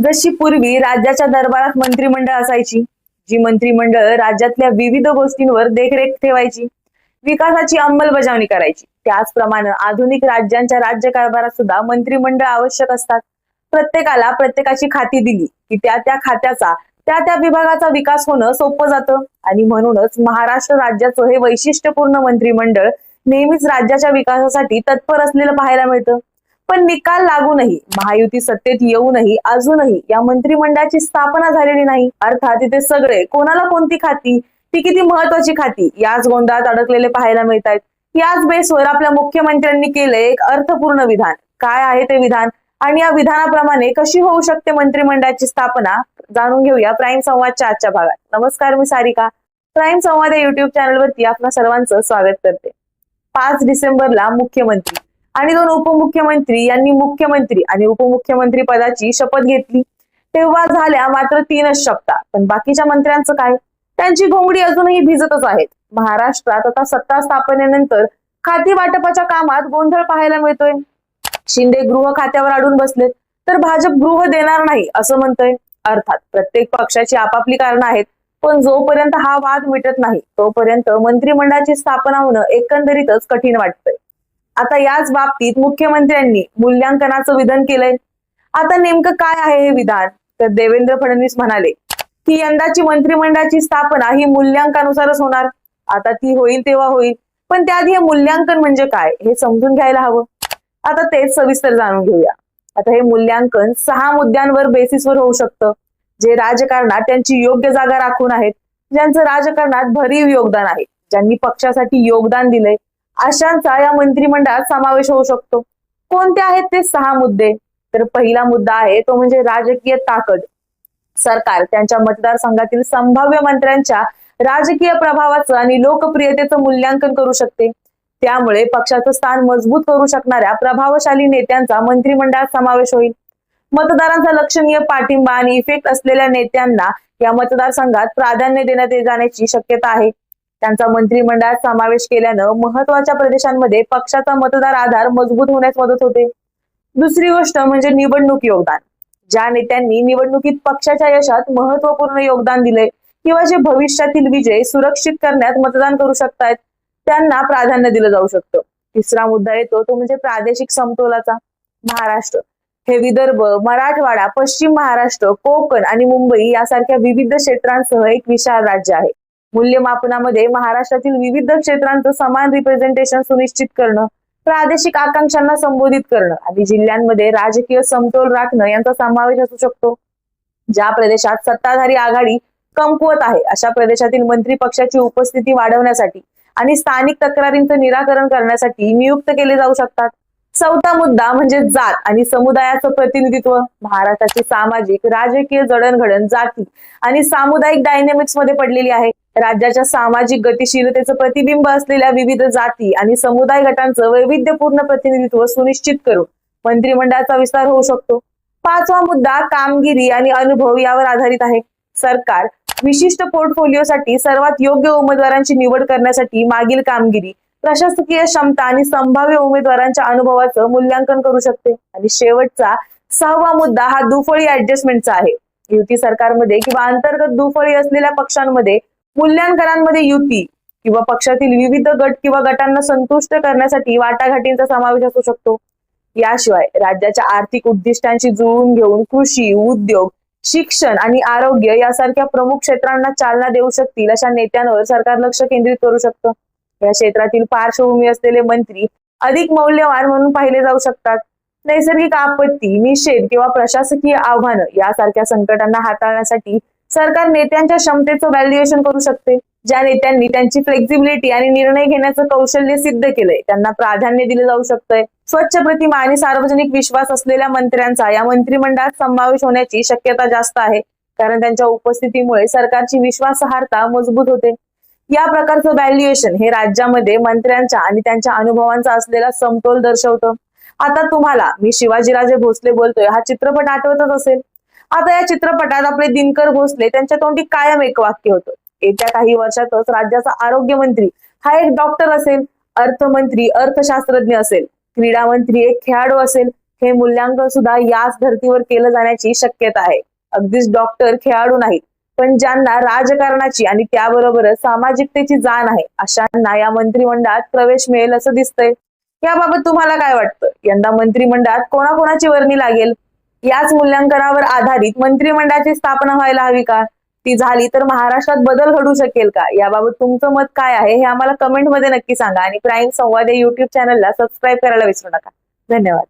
जशी पूर्वी राज्याच्या दरबारात मंत्रिमंडळ असायची जी मंत्रिमंडळ राज्यातल्या विविध गोष्टींवर देखरेख ठेवायची विकासाची अंमलबजावणी करायची. त्याचप्रमाणे आधुनिक राज्यांच्या राज्यकारभारात सुद्धा मंत्रिमंडळ आवश्यक असतात. प्रत्येकाला प्रत्येकाची खाती दिली की त्या त्या खात्याचा त्या त्या विभागाचा विकास होणं सोपं जातं. आणि म्हणूनच महाराष्ट्र राज्याचं हे वैशिष्ट्यपूर्ण मंत्रिमंडळ नेहमीच राज्याच्या विकासासाठी तत्पर असलेलं पाहायला मिळतं. पण निकाल लागूनही महायुती सत्तेत येऊनही अजूनही या मंत्रिमंडळाची स्थापना झालेली नाही. अर्थात इथे सगळे कोणाला कोणती खाती ती किती महत्वाची खाती याच गोंधळात अडकलेले पाहायला मिळत आहेत याच बेसवर आपल्या मुख्यमंत्र्यांनी केलंय एक अर्थपूर्ण विधान. काय आहे ते विधान? आणि या विधानाप्रमाणे कशी होऊ शकते मंत्रिमंडळाची स्थापना? जाणून घेऊया प्राईम संवादच्या आजच्या भागात. नमस्कार मी सारिका. प्राईम संवाद या युट्यूब चॅनलवरती आपल्या सर्वांचं स्वागत करते. पाच डिसेंबरला मुख्यमंत्री आणि दोन उपमुख्यमंत्री यांनी मुख्यमंत्री आणि उपमुख्यमंत्री पदाची शपथ घेतली. तेव्हा झाल्या मात्र तीनच शपथा पण बाकीच्या मंत्र्यांचं काय? त्यांची घोंगडी अजूनही भिजतच आहेत. महाराष्ट्रात आता सत्ता स्थापनेनंतर खाती वाटपाच्या कामात गोंधळ पाहायला मिळतोय. शिंदे गृह खात्यावर अडून बसलेत तर भाजप गृह देणार नाही असं म्हणतोय. अर्थात प्रत्येक पक्षाची आपापली कारणं आहेत पण जोपर्यंत हा वाद मिटत नाही तोपर्यंत मंत्रिमंडळाची स्थापना होणं एकंदरीतच कठीण वाटतंय. आता याच बाबतीत मुख्यमंत्र्यांनी मूल्यांकनाचं विधान केलंय. आता नेमकं काय आहे हे विधान? तर देवेंद्र फडणवीस म्हणाले की यंदाची मंत्रिमंडळाची स्थापना ही मूल्यांकानुसारच होणार. आता ती होईल तेव्हा होईल. पण त्याआधी हे मूल्यांकन म्हणजे काय? हे समजून घ्यायला हवं. आता तेच सविस्तर जाणून घेऊया. आता हे मूल्यांकन सहा मुद्द्यांवर बेसिसवर होऊ शकतं. जे राजकारणात त्यांची योग्य जागा राखून आहेत. ज्यांचं राजकारणात भरीव योगदान आहे. ज्यांनी पक्षासाठी योगदान दिलंय. अशांचा या मंत्रिमंडळात समावेश होऊ शकतो. कोणते आहेत ते? सहा मुद्दे. तर पहिला मुद्दा आहे तो म्हणजे राजकीय ताकद. सरकार त्यांच्या मतदारसंघातील संभाव्य मंत्र्यांच्या राजकीय प्रभावाचं आणि लोकप्रियतेचं मूल्यांकन करू शकते. त्यामुळे पक्षाचं स्थान मजबूत करू शकणाऱ्या प्रभावशाली नेत्यांचा मंत्रिमंडळात समावेश होईल. मतदारांचा लक्षणीय पाठिंबा आणि इफेक्ट असलेल्या नेत्यांना या मतदारसंघात प्राधान्य देण्यात जाण्याची शक्यता आहे. त्यांचा मंत्रिमंडळात समावेश केल्यानं महत्त्वाच्या प्रदेशांमध्ये पक्षाचा मतदार आधार मजबूत होण्यास मदत होते. दुसरी गोष्ट म्हणजे निवडणूक योगदान. ज्या नेत्यांनी निवडणुकीत पक्षाच्या यशात महत्त्वपूर्ण योगदान दिले किंवा जे भविष्यातील विजय सुरक्षित करण्यात मतदान करू शकतात त्यांना प्राधान्य दिलं जाऊ शकतं. तिसरा मुद्दा येतो तो म्हणजे प्रादेशिक समतोलाचा. महाराष्ट्र हे विदर्भ मराठवाडा पश्चिम महाराष्ट्र कोकण आणि मुंबई यासारख्या विविध क्षेत्रांसह एक विशाल राज्य आहे. मूल्यमापनामध्ये महाराष्ट्रातील विविध क्षेत्रांचं समान रिप्रेझेंटेशन सुनिश्चित करणं प्रादेशिक आकांक्षांना संबोधित करणं आणि जिल्ह्यांमध्ये राजकीय समतोल राखणं यांचा समावेश असू शकतो. ज्या प्रदेशात सत्ताधारी आघाडी कमकुवत आहे अशा प्रदेशातील मंत्री पक्षाची उपस्थिती वाढवण्यासाठी आणि स्थानिक तक्रारींचं निराकरण करण्यासाठी नियुक्त केले जाऊ शकतात. चौथा मुद्दा म्हणजे जात आणि समुदायाचं प्रतिनिधित्व. महाराष्ट्राची सामाजिक राजकीय जडणघडण जाती आणि सामुदायिक डायनेमिक्समध्ये पडलेली आहे. राज्याच्या सामाजिक गतिशीलतेचं प्रतिबिंब असलेल्या विविध जाती आणि समुदाय गटांचं वैविध्यपूर्ण प्रतिनिधित्व सुनिश्चित करून मंत्रिमंडळाचा विस्तार होऊ शकतो. पाचवा मुद्दा कामगिरी आणि अनुभव यावर आधारित आहे. सरकार विशिष्ट पोर्टफोलिओसाठी सर्वात योग्य उमेदवारांची निवड करण्यासाठी मागील कामगिरी प्रशासकीय क्षमता आणि संभाव्य उमेदवारांच्या अनुभवाचं मूल्यांकन करू शकते. आणि शेवटचा सहावा मुद्दा हा दुफळी ऍडजस्टमेंटचा आहे. युती सरकारमध्ये किंवा अंतर्गत दुफळी असलेल्या पक्षांमध्ये मूल्यांकनांमध्ये युती किंवा पक्षातील विविध गट किंवा गटांना संतुष्ट करण्यासाठी वाटाघाटींचा समावेश असू शकतो. याशिवाय राज्याच्या आर्थिक उद्दिष्टांशी जुळवून घेऊन कृषी उद्योग शिक्षण आणि आरोग्य यासारख्या प्रमुख क्षेत्रांना चालना देऊ शकतील अशा नेत्यांवर सरकार लक्ष केंद्रित करू शकतं. या क्षेत्रातील पार्श्वभूमी असलेले मंत्री अधिक मौल्यवान म्हणून पाहिले जाऊ शकतात. नैसर्गिक आपत्ती निषेध किंवा प्रशासकीय आव्हानं यासारख्या संकटांना हाताळण्यासाठी सरकार नेत्यांच्या क्षमतेचं व्हॅल्युएशन करू शकते. ज्या नेत्यांनी त्यांची फ्लेक्झिबिलिटी आणि निर्णय घेण्याचं कौशल्य सिद्ध केलंय त्यांना प्राधान्य दिलं जाऊ शकतंय. स्वच्छ प्रतिमा आणि सार्वजनिक विश्वास असलेल्या मंत्र्यांचा या मंत्रिमंडळात समावेश होण्याची शक्यता जास्त आहे. कारण त्यांच्या उपस्थितीमुळे सरकारची विश्वासार्हता मजबूत होते. या प्रकारचं व्हॅल्युएशन हे राज्यामध्ये मंत्र्यांच्या आणि त्यांच्या अनुभवांचा असलेला समतोल दर्शवतं. आता तुम्हाला मी शिवाजीराजे भोसले बोलतोय. हा चित्रपट आठवतच असेल. आता या चित्रपटात आपले दिनकर भोसले त्यांच्या तोंडी कायम एक वाक्य होतं. येत्या काही वर्षातच राज्याचा आरोग्य मंत्री हा एक डॉक्टर असेल अर्थमंत्री अर्थशास्त्रज्ञ असेल क्रीडा मंत्री एक खेळाडू असेल हे मूल्यांकन सुद्धा याच धर्तीवर केलं जाण्याची शक्यता आहे. अगदीच डॉक्टर खेळाडू नाहीत पण ज्यांना राजकारणाची आणि त्याबरोबरच सामाजिकतेची जाण आहे अशांना या मंत्रिमंडळात प्रवेश मिळेल असं दिसतंय. याबाबत तुम्हाला काय वाटतं? यंदा मंत्रिमंडळात कोणाकोणाची वर्णी लागेल? याच मूल्यांकनावर आधारित मंत्रिमंडळाची स्थापना व्हायला हवी का? ती झाली तर महाराष्ट्रात बदल घडू शकेल का? याबाबत तुमचं मत काय आहे हे आम्हाला कमेंटमध्ये नक्की सांगा आणि प्राईम संवाद या युट्यूब चॅनलला सबस्क्राईब करायला विसरू नका. धन्यवाद.